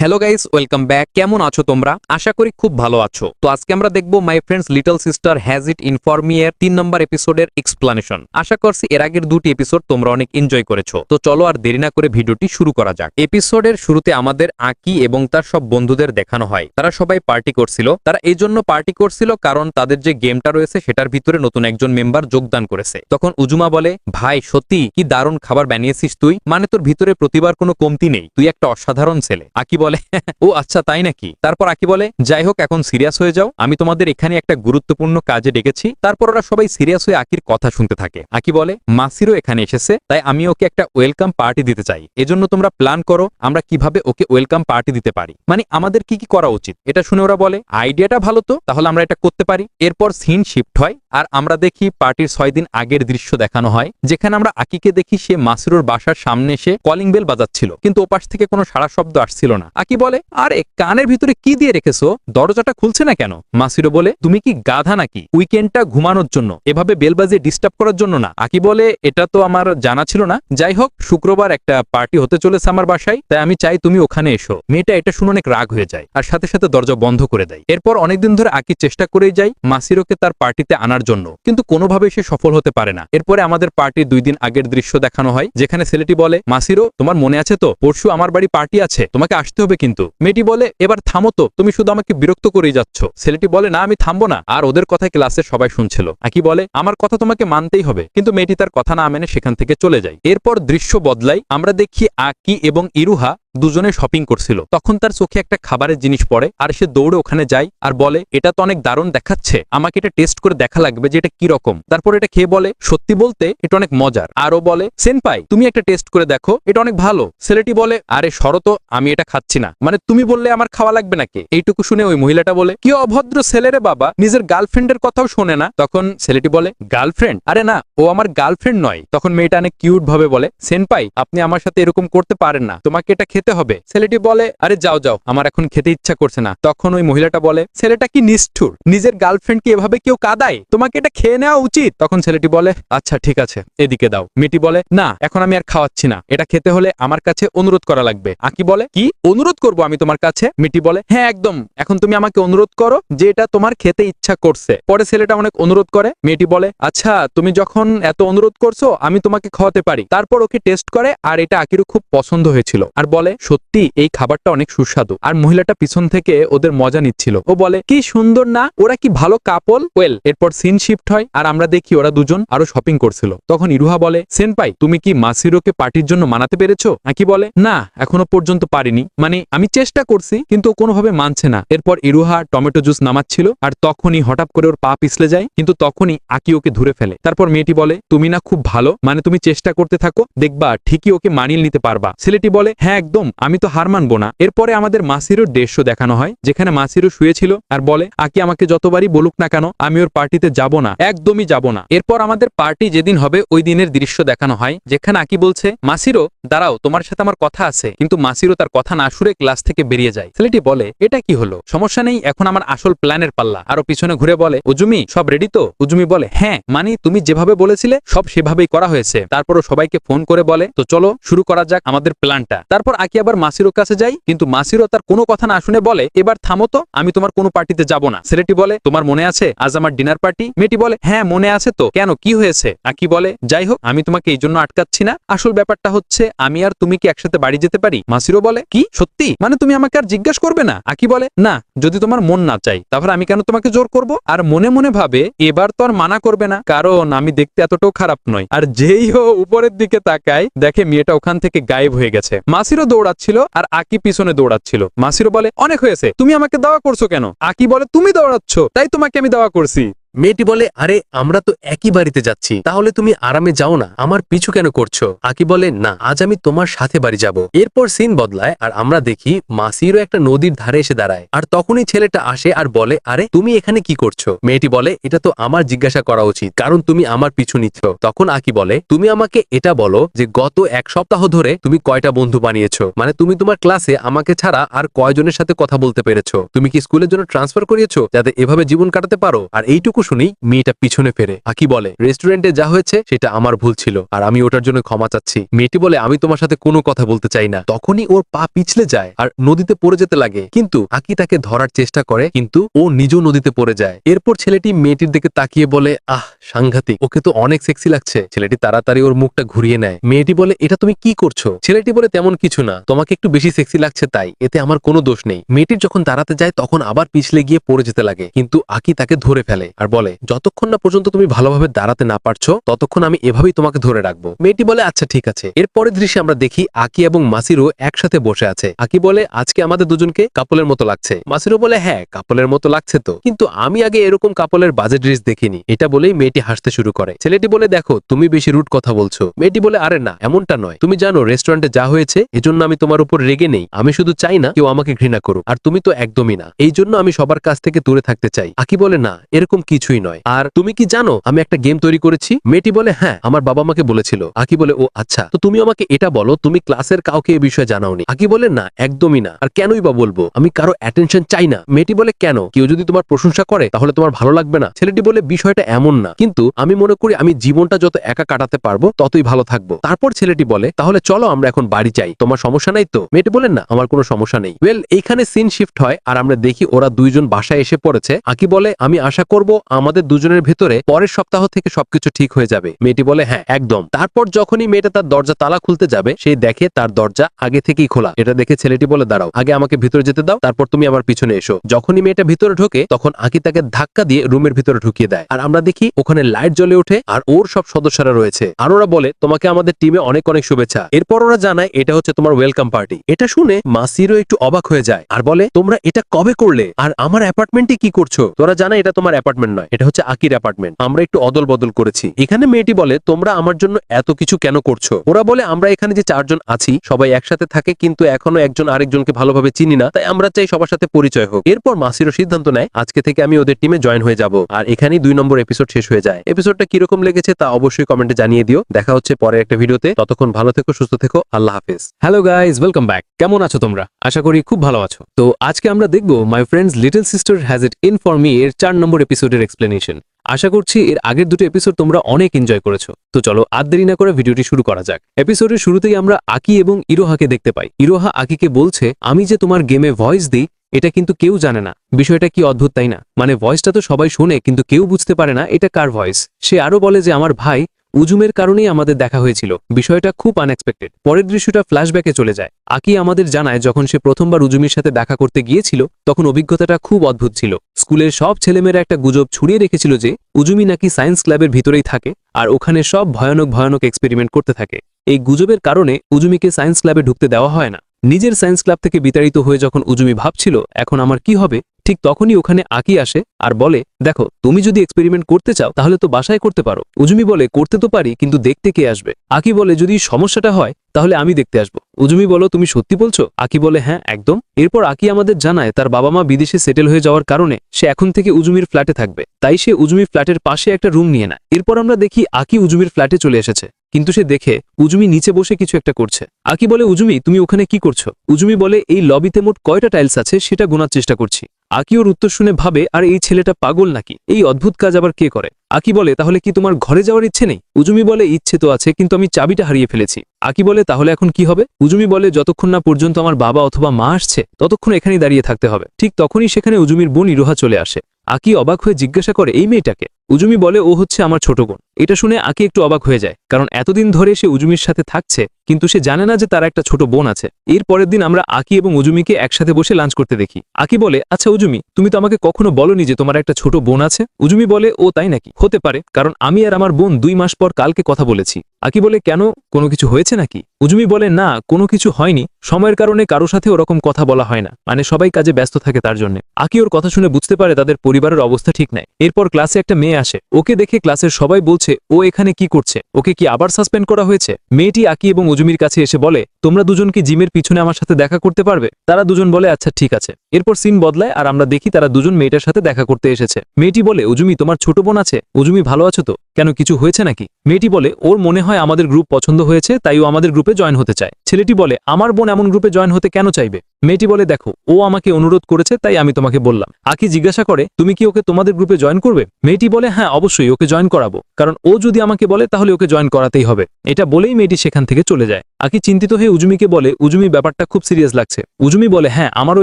Hello guys welcome back কেমন আছো তোমরা? আশা করি খুব ভালো আছো। তো আজকে আমরা দেখব my friend's little sister has it in for me এর তিন নম্বর এপিসোডের এক্সপ্লানেশন আশা করছি এর আগের দুটি এপিসোড তোমরা অনেক এনজয় করেছ। তো চলো আর দেরি না করে ভিডিওটি শুরু করা যাক। এপিসোডের শুরুতে আমাদের আকি এবং তার সব বন্ধুদের দেখানো হয়। তারা সবাই পার্টি করছিল। তারা এই জন্য পার্টি করছিল কারণ তাদের যে গেমটা রয়েছে সেটার ভিতরে নতুন একজন মেম্বার যোগদান করেছে। তখন উজুমা বলে, ভাই, সত্যি কি দারুণ খাবার বানিয়েছিস তুই? মানে তোর ভিতরে প্রতিবার কোনো কমতি নেই। তুই একটা অসাধারণ ছেলে। আকি বলে। ও আচ্ছা তাই নাকি? তারপর আকি বলে, যাই হোক, এখন সিরিয়াস হয়ে যাও। আমি তোমাদের এখানে একটা গুরুত্বপূর্ণ কাজে ডেকেছি। তারপর ওরা সবাই সিরিয়াস হয়ে আকির কথা শুনতে থাকে। আকি বলে, মাসিরও এখানে এসেছে, তাই আমি ওকে একটা ওয়েলকাম পার্টি দিতে চাই। এজন্য তোমরা প্ল্যান করো, আমরা কীভাবে ওকে ওয়েলকাম পার্টি দিতে পারি। মানে আমাদের কি কি করা উচিত? এটা শুনে ওরা বলে, আইডিয়াটা ভালো তো, তাহলে আমরা এটা করতে পারি। এরপর সিন শিফট হয়, আর আমরা দেখি পার্টির ছয় দিন আগের দৃশ্য দেখানো হয়, যেখানে আমরা আকিকে দেখি সে মাসিরুর বাসার সামনে এসে কলিং বেল বাজাচ্ছিল। কিন্তু ওপাশ থেকে কোনো সারা শব্দ আসছিল না। আকি বলে, আরে, কানের ভিতরে কি দিয়ে রেখেছো? দরজাটা খুলছে না কেন? মাসিরো বলে, তুমি কি গাধা নাকি? উইকেন্ডটা ঘুমানোর জন্য, এভাবে বেল বাজিয়ে ডিস্টার্ব করার জন্য না। আকি বলে, এটা তো আমার জানা ছিল না। যাই হোক, শুক্রবার একটা পার্টি হতে চলেছে আমার বাসায়, তাই আমি চাই তুমি ওখানে এসো। মেয়েটা এটা শুনে অনেক রাগ হয়ে যায়, আর সাথে সাথে দরজা বন্ধ করে দেয়। এরপর অনেকদিন ধরে আকি চেষ্টা করেই যায় মাসিরোকে তার পার্টিতে আনার জন্য, কিন্তু কোনোভাবেই সে সফল হতে পারে না। এরপরে আমাদের পার্টির দুই দিন আগের দৃশ্য দেখানো হয়, যেখানে ছেলেটি বলে, মাসিরো, তোমার মনে আছে তো? পরশু আমার বাড়ি পার্টি আছে, তোমাকে আসতে হবে কিন্তু। মেয়েটি বলে, এবার থামো তো, তুমি শুধু আমাকে বিরক্ত করেই যাচ্ছ। ছেলেটি বলে, না, আমি থামবো না। আর ওদের কথা ক্লাসে সবাই শুনছিল। আকি বলে, আমার কথা তোমাকে মানতেই হবে। কিন্তু মেয়েটি তার কথা না মেনে সেখান থেকে চলে যায়। এরপর দৃশ্য বদলাই আমরা দেখি আকি এবং ইরুহা দুজনে শপিং করছিল। তখন তার চোখে একটা খাবারের জিনিস পড়ে, আর সে দৌড়ে ওখানে যায় আর বলে, এটা তো অনেক দারুণ দেখাচ্ছে। আমাকে এটা টেস্ট করে দেখা লাগবে যে এটা কি রকম তারপর এটা খেয়ে বলে, সত্যি বলতে এটা অনেক মজার। আরও বলে, সেনপাই, তুমি একটা টেস্ট করে দেখো, এটা অনেক ভালো। ছেলেটি বলে, আরে শরত আমি এটা খাচ্ছি না। মানে তুমি বললে আমার খাওয়া লাগবে নাকি? এইটুকু শুনে ওই মহিলাটা বলে, কি অভদ্র ছেলেরে বাবা, নিজের গার্লফ্রেন্ডের কথাও শোনে না। তখন ছেলেটি বলে গার্লফ্রেন্ড আরে না, ও আমার গার্লফ্রেন্ড নয়। তখন মেয়েটা অনেক কিউট ভাবে বলে, সেনপাই, আপনি আমার সাথে এরকম করতে পারেন না। তোমাকে এটা খেতে হবে। ছেলেটি বলে, আরে যাও যাও, আমার এখন খেতে ইচ্ছা করছে না। তখন ওই মহিলাটা বলে, ছেলেটা কি নিষ্ঠুর? নিজের গার্লফ্রেন্ড কি এভাবে কেউ কাদায়? তোমাকে এটা খেয়ে নেওয়া উচিত? তখন ছেলেটি বলে আচ্ছা ঠিক আছে, এদিকে দাও। মেয়েটি বলে, না, এখন আমি আর খাওয়াচ্ছি না। এটা খেতে হলে আমার কাছে অনুরোধ করা লাগবে। আকি বলে, কি? অনুরোধ করব আমি তোমার কাছে? মেয়েটি বলে হ্যাঁ একদম। এখন তুমি আমাকে অনুরোধ করো যে এটা তোমার খেতে ইচ্ছা করছে। পরে ছেলেটা অনেক অনুরোধ করে, মেয়েটি বলে আচ্ছা তুমি যখন এত অনুরোধ করছ, আমি তোমাকে খাওয়াতে পারি। তারপর ওকে টেস্ট করে, আর এটা আকিরও খুব পছন্দ হয়েছিল। আর বলে সত্যি, এই খাবারটা অনেক সুস্বাদু। আর মহিলাটা পিছন থেকে ওদের মজা নিচ্ছিল। ও বলে, কি সুন্দর না, ওরা কি ভালো কাপল? ওয়েল, এরপর সিন শিফট হয় আর আমরা দেখি ওরা দুজন আরও শপিং করছিল। তখন ইরুহা বলে সেনপাই তুমি কি মাসিরোকে পার্টির জন্য মানাতে পেরেছ? নাকি বলে, না, এখনও পর্যন্ত পারিনি। মানে আমি চেষ্টা করছি, কিন্তু কোনোভাবে মানছে না। এরপর ইরুহা টমেটো জুস নামাচ্ছিল আর তখনই হঠাৎ করে ওর পা পিছলে যায়, কিন্তু তখনই আকি ওকে ধরে ফেলে। তারপর মেয়েটি বলে, তুমি না খুব ভালো মানে তুমি চেষ্টা করতে থাকো, দেখবা ঠিকই ওকে মানিয়ে নিতে পারবা। ছেলেটি বলে হ্যাঁ একদম আমি তো হার মানবো না। এরপরে আমাদের মাসিরও দৃশ্য দেখানো হয়, যেখানে মাসিরও শুয়েছিল আর বলে, আকি আমাকে যতবারই বলুক না কেন, আমি ওর পার্টিতে যাব না, একদমই যাব না। এরপর আমাদের পার্টি যেদিন হবে, ওই দিনের দৃশ্য দেখানো হয়, যেখানে আকি বলছে মাসিরও দাঁড়াও, তোমার সাথে আমার কথা আছে। কিন্তু মাসিরও তার কথা না শুনে ক্লাস থেকে বেরিয়ে যায়। ছেলেটি বলে, এটা কি হলো? সমস্যা নেই, এখন আমার আসল প্ল্যানের পাল্লা। আরও পিছনে ঘুরে বলে, উজুমি, সব রেডি তো? উজুমি বলে হ্যাঁ মানে তুমি যেভাবে বলেছিলে, সব সেভাবেই করা হয়েছে। তারপরও সবাইকে ফোন করে বলে, তো চলো, শুরু করা যাক আমাদের প্ল্যানটা। তারপর আকি আবার মাসিরোর কাছে যাই, কিন্তু মাসিরও তার কোনো কথা না শুনে বলে, এবার থামো তো, আমি তোমার কোনো পার্টিতে যাব না। ছেলেটি বলে, তোমার মনে আছে আজ আমার ডিনার পার্টি মেয়েটি বলে হ্যাঁ মনে আছে তো। কেন? কি হয়েছে? আকি বলে, যাই হোক, আমি তোমাকে এই জন্য আটকাচ্ছি না। আসল ব্যাপারটা হচ্ছে, আমি আর তুমি কি একসাথে বাড়ি যেতে পারি? মাসিরও বলে, কি? সত্যি? মানে তুমি আমাকে আর জিজ্ঞাসা করবে না? আকি বলে, না, যদি তোমার মন না চাই তাহলে আমি কেন তোমাকে জোর করব? আর মনে মনে ভাবে, এবার তো আর মানা করবে না, কারণ আমি দেখতে এতটাও খারাপ নয় আর যেই হো উপরের দিকে তাকায়, দেখে মেয়েটা ওখান থেকে গায়েব হয়ে গেছে। মাসিরও দৌড়াচ্ছিল আর আকি পিছনে দৌড়াচ্ছিল। মাসিরো বলে, অনেক হয়েছে, তুমি আমাকে দাওয়া করছ কেন? আকি বলে, তুমি দৌড়াচ্ছ, তাই তোমাকে আমি দাওয়া করছি। মেয়েটি বলে, আরে, আমরা তো একই বাড়িতে যাচ্ছি। তাহলে তুমি আরামে যাও না। আমার পিছু কেন করছ? আকি বলে, না, আজ আমি তোমার সাথে বাড়ি যাব। এরপর সিন বদলায় আর আমরা দেখি মাসিরও একটা নদীর ধারে এসে দাঁড়ায়। আর তখনই ছেলেটা আসে আর বলে, আরে, তুমি এখানে কি করছ? মেয়েটি বলে, এটা তো আমার জিজ্ঞাসা করা উচিত, কারণ তুমি আমার পিছু নিচ্ছ। তখন আকি বলে, তুমি আমাকে এটা বলো যে, গত এক সপ্তাহ ধরে তুমি কয়টা বন্ধু বানিয়েছো? মানে তুমি তোমার ক্লাসে আমাকে ছাড়া আর কয়জনের সাথে কথা বলতে পেরেছ? তুমি কি স্কুলের জন্য ট্রান্সফার করিয়েছো, যাতে এভাবে জীবন কাটাতে পারো? আর এইটুকু শুনেই মেয়েটা পিছনে ফেরে। আকি বলে, রেস্টুরেন্টে যা হয়েছে, সেটা আমার ভুল ছিল, আর আমি ওটার জন্য ক্ষমা চাচ্ছি। মেয়েটি বলে, আমি তোমার সাথে কোনো কথা বলতে চাই না। তখনই ওর পা পিছলে যায় আর নদীতে পড়ে যেতে লাগে। কিন্তু আকি তাকে ধরার চেষ্টা করে, কিন্তু ও নিজেও নদীতে পড়ে যায়। এরপর ছেলেটি মেয়েটির দিকে তাকিয়ে বলে, আহ, সাংঘাতিক, ওকে তো অনেক সেক্সি লাগছে। ছেলেটি তাড়াতাড়ি ওর মুখটা ঘুরিয়ে নেয়। মেয়েটি বলে, এটা তুমি কি করছ? ছেলেটি বলে, তেমন কিছু না, তোমাকে একটু বেশি সেক্সি লাগছে তাই, এতে আমার কোনো দোষ নেই। মেয়েটির যখন দাঁড়াতে যায়, তখন আবার পিছলে গিয়ে পড়ে যেতে লাগে। কিন্তু আকি তাকে ধরে ফেলে। আর বলে, যতক্ষণ না পর্যন্ত তুমি ভালোভাবে দাঁড়াতে না পারছ, ততক্ষণ আমি এভাবেই তোমাকে ধরে রাখব। মেয়েটি বলে আচ্ছা ঠিক আছে। এর পরের দৃশ্যে আমরা দেখি আকি এবং মাসিরো একসাথে বসে আছে। আকি বলে, আজকে আমাদের দুজনকে কাপলের মতো লাগছে। মাসিরো বলে হ্যাঁ কাপলের মতো লাগছে তো। কিন্তু আমি আগে এরকম কাপলের বাজে ড্রেস দেখিনি। এটা বলেই মেয়েটি হাসতে শুরু করে। ছেলেটি বলে, দেখো, তুমি বেশি রুট কথা বলছো। মেয়েটি বলে, আরে না, এমনটা নয়। তুমি জানো, রেস্টুরেন্টে যা হয়েছে, এজন্য আমি তোমার উপর রেগে নেই। আমি শুধু চাই না, কেউ আমাকে ঘৃণা করুক। আর তুমি তো একদমই না। এই জন্য আমি সবার কাছ থেকে দূরে থাকতে চাই। আকি বলে, না, এরকম কিছুই নয়। আর তুমি কি জানো, আমি একটা গেম তৈরি করেছি? মেয়েটি বলে হ্যাঁ আমার বাবা আমাকে বলেছিল। আকি বলে, ও আচ্ছা তো তুমি আমাকে এটা বলো, তুমি ক্লাসের কাউকে এই বিষয়ে জানাওনি? আকি বলে, না, একদমই না। আর কেনই বা বলব? আমি কারও অ্যাটেনশন চাই না। মেয়েটি বলে, কেন? কেউ যদি তোমার প্রশংসা করে, তাহলে তোমার ভালো লাগবে না। ছেলেটি বলে, বিষয়টা এমন না। কিন্তু আমি মনে করি, আমি জীবনটা যত একা কাটাতে পারব, ততই ভালো থাকব। তারপর ছেলেটি বলে, তাহলে চলো, আমরা এখন বাড়ি যাই। তোমার সমস্যা নাই তো? মেয়েটি বলেন না, আমার কোনো সমস্যা নেই। ওয়েল এইখানে সিন শিফট হয়, আর আমরা দেখি, ওরা দুইজন বাসায় এসে পড়েছে। আকি বলে, আমি আশা করব আমাদের দুজনের ভেতরে পরের সপ্তাহ থেকে সবকিছু ঠিক হয়ে যাবে। মেয়েটি বলে হ্যাঁ একদম। তারপর যখনই মেয়েটা তার দরজা তালা খুলতে যাবে, সে দেখে তার দরজা আগে থেকেই খোলা। এটা দেখে ছেলেটি বলে, দাঁড়াও, আগে আমাকে ভিতরে যেতে দাও, তারপর তুমি আমার পিছনে এসো। যখনই মেয়েটা ভিতরে ঢোকে, তখন আকি তাকে ধাক্কা দিয়ে রুমের ভিতরে ঢুকিয়ে দেয়। আর আমরা দেখি ওখানে লাইট জ্বলে ওঠে, আর ওর সব সদস্যরা রয়েছে। আর ওরা বলে, তোমাকে আমাদের টিমে অনেক অনেক শুভেচ্ছা। এরপর ওরা জানায়, এটা হচ্ছে তোমার ওয়েলকাম পার্টি। এটা শুনে মাসিরও একটু অবাক হয়ে যায়। আর বলে, তোমরা এটা কবে করলে? আর আমার অ্যাপার্টমেন্টে কি করছ? তোরা জানা, এটা তোমার অ্যাপার্টমেন্ট নয় এটা হচ্ছে আকির অ্যাপার্টমেন্ট। আমরা একটু অদল বদল করেছি। এখানে মেয়েটি বলে, তোমরা আমার জন্য এত কিছু কেন করছ? ওরা বলে, আমরা এখানে যে চারজন আছি, সবাই একসাথে থাকে, কিন্তু এখনও একজন আরেকজনকে ভালোভাবে চিনি না, তাই আমরা চাই সবার সাথে পরিচয় হোক। এরপর মাসিরও সিদ্ধান্ত নেয়, আজকে থেকে আমি ওদের টিমে জয়েন হয়ে যাব। আর এখানেই দুই নম্বর এপিসোড শেষ হয়ে যায়। এপিসোডটা কীরকম লেগেছে তা অবশ্যই কমেন্টে জানিয়ে দিও। দেখা হচ্ছে পরে একটা ভিডিওতে। ততক্ষণ ভালো থেকো, সুস্থ থেকো। আল্লাহ হাফেজ। হ্যালো গাইজ ওয়েলকাম ব্যাক কেমন আছো তোমরা? আশা করি খুব ভালো আছো। তো আজকে আমরা দেখব my friend's little sister has it in for me এর চার নম্বর এপিসোডের এক্সপ্লেনেশন আশা করছি এর আগের দুটো এপিসোড তোমরা অনেক এনজয় করেছ। তো চলো আর দেরি না করে ভিডিওটি শুরু করা যাক। এপিসোডের শুরুতেই আমরা আকি এবং ইরোহাকে দেখতে পাই। ইরোহা আকিকে বলছে, আমি যে তোমার গেমে ভয়েস দিই, এটা কিন্তু কেউ জানে না। বিষয়টা কি অদ্ভুত, তাই না? মানে ভয়েসটা তো সবাই শোনে, কিন্তু কেউ বুঝতে পারে না এটা কার ভয়েস সে আরও বলে যে, আমার ভাই উজুমের কারণেই আমাদের দেখা হয়েছিল। বিষয়টা খুব আনএক্সপেক্টেড পরের দৃশ্যটা ফ্ল্যাশব্যাকে চলে যায়। আকি আমাদের জানায়, যখন সে প্রথমবার উজুমির সাথে দেখা করতে গিয়েছিল, তখন অভিজ্ঞতাটা খুব অদ্ভুত ছিল। স্কুলের সব ছেলেমেয়েরা একটা গুজব ছড়িয়ে রেখেছিল যে, উজুমি নাকি সায়েন্স ক্লাবের ভিতরেই থাকে আর ওখানে সব ভয়ানক ভয়ানক এক্সপেরিমেন্ট করতে থাকে। এই গুজবের কারণে উজুমিকে সায়েন্স ক্লাবে ঢুকতে দেওয়া হয় না। নিজের সায়েন্স ক্লাব থেকে বিতাড়িত হয়ে যখন উজুমি ভাবছিল, এখন আমার কি হবে? ঠিক তখনই ওখানে আকি আসে আর বলে, দেখো, তুমি যদি এক্সপেরিমেন্ট করতে চাও, তাহলে তো বাসায় করতে পারো। উজুমি বলে, করতে তো পারি, কিন্তু দেখতে কে আসবে? আকি বলে, যদি সমস্যাটা হয়, তাহলে আমি দেখতে আসব। উজুমি বলো, তুমি সত্যি বলছো? আকি বলে হ্যাঁ একদম। এরপর আকি আমাদের জানায়, তার বাবা মা বিদেশে সেটেল হয়ে যাওয়ার কারণে সে এখন থেকে উজুমির ফ্ল্যাটে থাকবে। তাই সে উজুমির ফ্ল্যাটের পাশে একটা রুম নিয়ে নেয়। এরপর আমরা দেখি আকি উজুমির ফ্ল্যাটে চলে এসেছে। কিন্তু সে দেখে উজুমি নিচে বসে কিছু একটা করছে। আকি বলে, উজুমি, তুমি ওখানে কি করছ? উজুমি বলে, এই লবিতে মোট কয়টা টাইলস আছে, সেটা গোনার চেষ্টা করছি। আকি ওর উত্তর শুনে ভাবে, আর, এই ছেলেটা পাগল নাকি? এই অদ্ভুত কাজ আবার কে করে? আকি বলে, তাহলে কি তোমার ঘরে যাওয়ার ইচ্ছে নেই? উজুমি বলে, ইচ্ছে তো আছে, কিন্তু আমি চাবিটা হারিয়ে ফেলেছি। আকি বলে, তাহলে এখন কি হবে? উজুমি বলে, যতক্ষণ না পর্যন্ত আমার বাবা অথবা মা আসছে, ততক্ষণ এখানেই দাঁড়িয়ে থাকতে হবে। ঠিক তখনই সেখানে উজুমির বোন ইরোহা চলে আসে। আকি অবাক হয়ে জিজ্ঞাসা করে, এই মেয়েটাকে? উজুমি বলে, ও হচ্ছে আমার ছোট বোন। এটা শুনে আকি একটু অবাক হয়ে যায়, কারণ এতদিন ধরে সে উজুমির সাথে থাকছে, কিন্তু সে জানে না যে তার একটা ছোট বোন আছে। এর পরের দিন আমরা আকি এবং উজুমিকে একসাথে বসে লাঞ্চ করতে দেখি। আকি বলে আচ্ছা উজুমি, তুমি তো আমাকে কখনো বলনি যে তোমার একটা ছোট বোন আছে? উজুমি বলে, ও তাই নাকি? হতে পারে, কারণ আমি আর আমার বোন দুই মাস পর কালকে কথা বলেছি। আকি বলে, কেন? কোনো কিছু হয়েছে নাকি? উজুমি বলে, না, কোনো কিছু হয়নি। সময়ের কারণে কারও সাথে ওরকম কথা বলা হয় না। মানে সবাই কাজে ব্যস্ত থাকে তার জন্য। আকি ওর কথা শুনে বুঝতে পারে তাদের পরিবারের অবস্থা ঠিক নাই। এরপর ক্লাসে একটা মেয়ে আসে। ওকে দেখে ক্লাসের সবাই বলছে, ও এখানে কি করছে? ওকে কি আবার সাসপেন্ড করা হয়েছে? মেয়েটি আকি এবং উজুমির কাছে এসে বলে, তোমরা দুজন কি জিমের পিছনে আমার সাথে দেখা করতে পারবে? তারা দুজন বলে আচ্ছা ঠিক আছে। এরপর সিন বদলায় আর আমরা দেখি তারা দুজন মেয়েটার সাথে দেখা করতে এসেছে। মেয়েটি বলে, উজুমি, তোমার ছোট বোন আছে? উজুমি, ভালো আছো তো? কেন কিছু হয়েছে নাকি? মেয়েটি বলে, ওর মনে হয় আমাদের গ্রুপ পছন্দ হয়েছে, তাই ও আমাদের গ্রুপে জয়েন হতে চায়। ছেলেটি বলে, আমার বোন এমন গ্রুপে জয়েন হতে কেন চাইবে? মেয়েটি বলে, দেখো, ও আমাকে অনুরোধ করেছে, তাই আমি তোমাকে বললাম। আকি জিজ্ঞাসা করে, তুমি কি ওকে তোমাদের গ্রুপে জয়েন করবে? মেয়েটি বলে হ্যাঁ অবশ্যই ওকে জয়েন করাবো, কারণ ও যদি আমাকে বলে, তাহলে ওকে জয়েন করাতেই হবে। এটা বলেই মেয়েটি সেখান থেকে চলে যায়। আকি চিন্তিত হয়ে উজুমিকে বলে, উজুমি, ব্যাপারটা খুব সিরিয়াস লাগছে। উজুমি বলে হ্যাঁ আমারও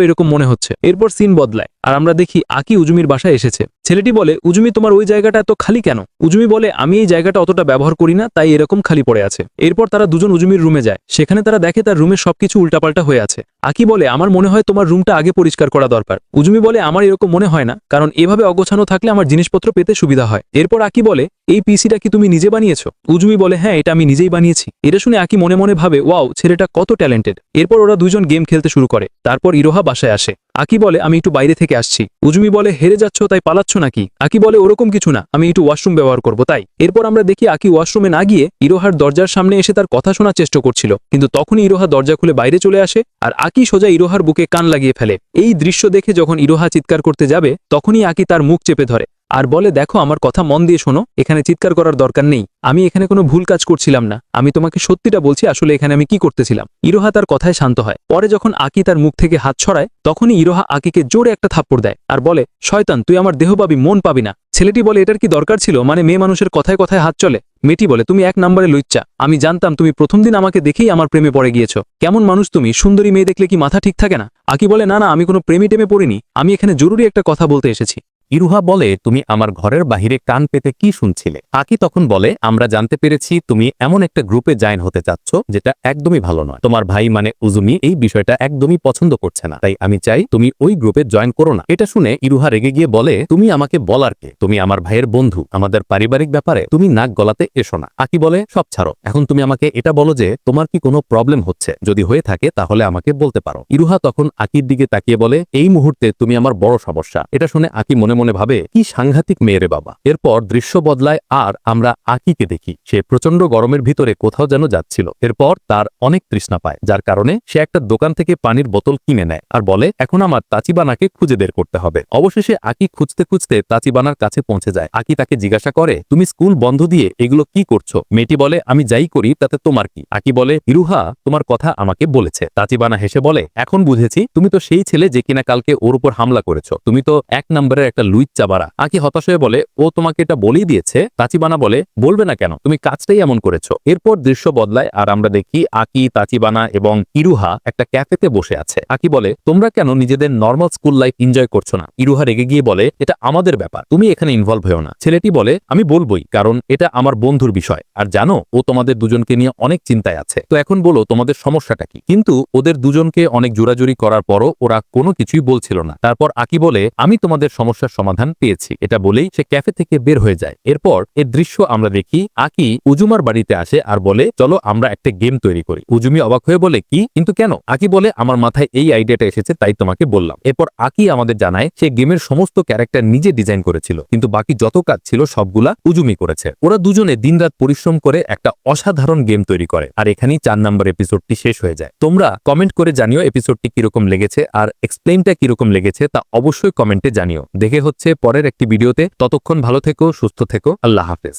এরকম মনে হচ্ছে। এরপর সিন বদলায়, আর আমরা দেখি আকি উজুমির বাসায় এসেছে। ছেলেটি বলে, উজুমি, তোমার ওই জায়গাটা এত খালি কেন? উজুমি বলে, আমি এই জায়গাটা অতটা ব্যবহার করি না, তাই এরকম খালি পড়ে আছে। এরপর তারা দুজন উজুমির রুমে যায়। সেখানে তারা দেখে তার রুমে সবকিছু উল্টাপাল্টা হয়ে আছে। আকি বলে আমার মনে হয় তোমার রুমটা আগে পরিষ্কার করা দরকার। উজুমি বলে, আমার এরকম মনে হয় না, কারণ এভাবে অগোছানো থাকলে আমার জিনিসপত্র পেতে সুবিধা হয়। এরপর আকি বলে, এই পিসিটা কি তুমি নিজে বানিয়েছো? উজুমি বলে হ্যাঁ এটা আমি নিজেই বানিয়েছি। এটা শুনে আকি মনে মনে ভাবে, ওয়াও, ছেলেটা কত ট্যালেন্টেড এরপর ওরা দুজন গেম খেলতে শুরু করে। তারপর ইরোহা বাসায় আসে। আকি বলে, আমি একটু বাইরে থেকে আসছি। উজুমি বলে, হেরে যাচ্ছ, তাই পালাচ্ছ নাকি? আকি বলে, ওরকম কিছু না, আমি একটু ওয়াশরুম ব্যবহার করব। তাই এরপর আমরা দেখি আকি ওয়াশরুমে না গিয়ে ইরোহার দরজার সামনে এসে তার কথা শোনার চেষ্টা করছিল। কিন্তু তখনই ইরোহা দরজা খুলে বাইরে চলে আসে আর আকি সোজা ইরোহার বুকে কান লাগিয়ে ফেলে। এই দৃশ্য দেখে যখন ইরোহা চিৎকার করতে যাবে, তখনই আকি তার মুখ চেপে ধরে। আর বলে, দেখো, আমার কথা মন দিয়ে শোনো, এখানে চিৎকার করার দরকার নেই। আমি এখানে কোনো ভুল কাজ করছিলাম না। আমি তোমাকে সত্যিটা বলছি, আসলে এখানে আমি কি করতেছিলাম? ইরোহা তার কথায় শান্ত হয়। পরে যখন আকি তার মুখ থেকে হাত ছড়ায় তখনই ইরোহা আকিকে জোরে একটা থাপ্পড় দেয় আর বলে, শয়তান, তুই আমার দেহ পাবি মন পাবি না। ছেলেটি বলে, এটার কি দরকার ছিল? মানে মেয়ে মানুষের কথায় কথায় হাত চলে। মেয়েটি বলে, তুমি এক নম্বরে লুচ্চা। আমি জানতাম তুমি প্রথম দিন আমাকে দেখেই আমার প্রেমে পড়ে গিয়েছো। কেমন মানুষ তুমি? সুন্দরী মেয়ে দেখলে কি মাথা ঠিক থাকে না? আকি বলে, না না, আমি কোনো প্রেমী টেমে পড়িনি। আমি এখানে জরুরি একটা কথা বলতে এসেছি। ইরুহা বলে, তুমি আমার ঘরের বাহিরে কান পেতে কি শুনছিলে? আকি তখন বলে, আমরা জানতে পেরেছি তুমি এমন একটা গ্রুপে জয়েন হতে চাচ্ছ, যেটা একদমই ভালো নয়। তোমার ভাই মানে উজুমি এই বিষয়টা একদমই পছন্দ করছে না। তাই আমি চাই তুমি ওই গ্রুপে জয়েন করো না। এটা শুনে ইরুহা রেগে গিয়ে বলে, তুমি আমাকে বলার কে? তুমি আমার ভাইয়ের বন্ধু। আমাদের পারিবারিক ব্যাপারে তুমি নাক গলাতে এসো না। আকি বলে, সব ছাড়ো। এখন তুমি আমাকে এটা বলো যে, তোমার কি কোনো প্রবলেম হচ্ছে? যদি হয়ে থাকে, তাহলে আমাকে বলতে পারো। ইরুহা তখন আকির দিকে তাকিয়ে বলে, এই মুহূর্তে তুমি আমার বড় সমস্যা। এটা শুনে আকি মনে মনে মনে ভাবে, কি সাংঘাতিক মেয়েরে বাবা। এরপর দৃশ্য বদলায় আর আমরা আকিকে দেখি। সে প্রচণ্ড গরমের ভিতরে কোথাও যেন যাচ্ছিল। এরপর তার অনেক তৃষ্ণা পায়, যার কারণে সে একটা দোকান থেকে পানির বোতল কিনে নেয় আর বলে, এখন আমার তাচিবানাকে খুঁজে বের করতে হবে। অবশেষে আকি খুঁজতে খুঁজতে তাচিবানার কাছে পৌঁছে যায়। আকি তাকে জিজ্ঞাসা করে, তুমি স্কুল বন্ধ দিয়ে এগুলো কি করছ? মেয়েটি বলে, আমি যাই করি, তাতে তোমার কি? আকি বলে, ইরুহা, তোমার কথা আমাকে বলেছে। তাচিবানা হেসে বলে, এখন বুঝেছি, তুমি তো সেই ছেলে যে কিনা কালকে ওর উপর হামলা করেছ। তুমি তো এক নম্বরের একটা লুইচ চাবারা আকি হতাশ হয়ে বলে, ও তোমাকে এটা বলেই দিয়েছে? তাচিবানা বলে, বলবে না কেন? তুমি কাজটাই এমন করেছ। এরপর দৃশ্য বদলায় আর আমরা দেখি আকি, তাচিবানা এবং ইরুহা একটা ক্যাফেতে বসে আছে। আকি বলে, তোমরা কেন নিজেদের নর্মাল স্কুল লাইফ এনজয় করছ না? ইরুহা রেগে গিয়ে বলে, এটা আমাদের ব্যাপার। তুমি এখানে ইনভলভ হয়েও না। ছেলেটি বলে, আমি বলবই, কারণ এটা আমার বন্ধুর বিষয়। আর জানো, ও তোমাদের দুজনকে নিয়ে অনেক চিন্তায় আছে। তো এখন বলো, তোমাদের সমস্যাটা কি? কিন্তু ওদের দুজনকে অনেক জোরাজুরি করার পরও ওরা কোনো কিছুই বলছিল না। তারপর আকি বলে, আমি তোমাদের সমস্যার সমাধান পেয়েছি। এটা বলেই সে ক্যাফে থেকে বের হয়ে যায়। এরপর এর দৃশ্য আমরা দেখি, আকি উজুমার বাড়িতে আসে আর বলে, চলো আমরা একটা গেম তৈরি করি। উজুমি অবাক হয়ে বলে, কি? কিন্তু কেন? আকি বলে, আমার মাথায় এই আইডিয়াটা এসেছে, তাই তোমাকে বললাম। এরপর আকি আমাদের জানায়, সে গেমের সমস্ত ক্যারেক্টার নিজে ডিজাইন করেছিল, কিন্তু বাকি যত কাজ ছিল সবগুলা উজুমি করেছে। ওরা দুজনে দিনরাত পরিশ্রম করে একটা অসাধারণ গেম তৈরি করে, আর এখানেই চার নম্বর এপিসোডটি শেষ হয়ে যায়। তোমরা কমেন্ট করে জানিও এপিসোডটি কীরকম লেগেছে, আর এক্সপ্লেইনটা কীরকম লেগেছে তা অবশ্যই কমেন্টে জানিও। দেখে হচ্ছে পরের একটি ভিডিওতে। ততক্ষণ ভালো থেকো সুস্থ থেকো। আল্লাহ হাফেজ।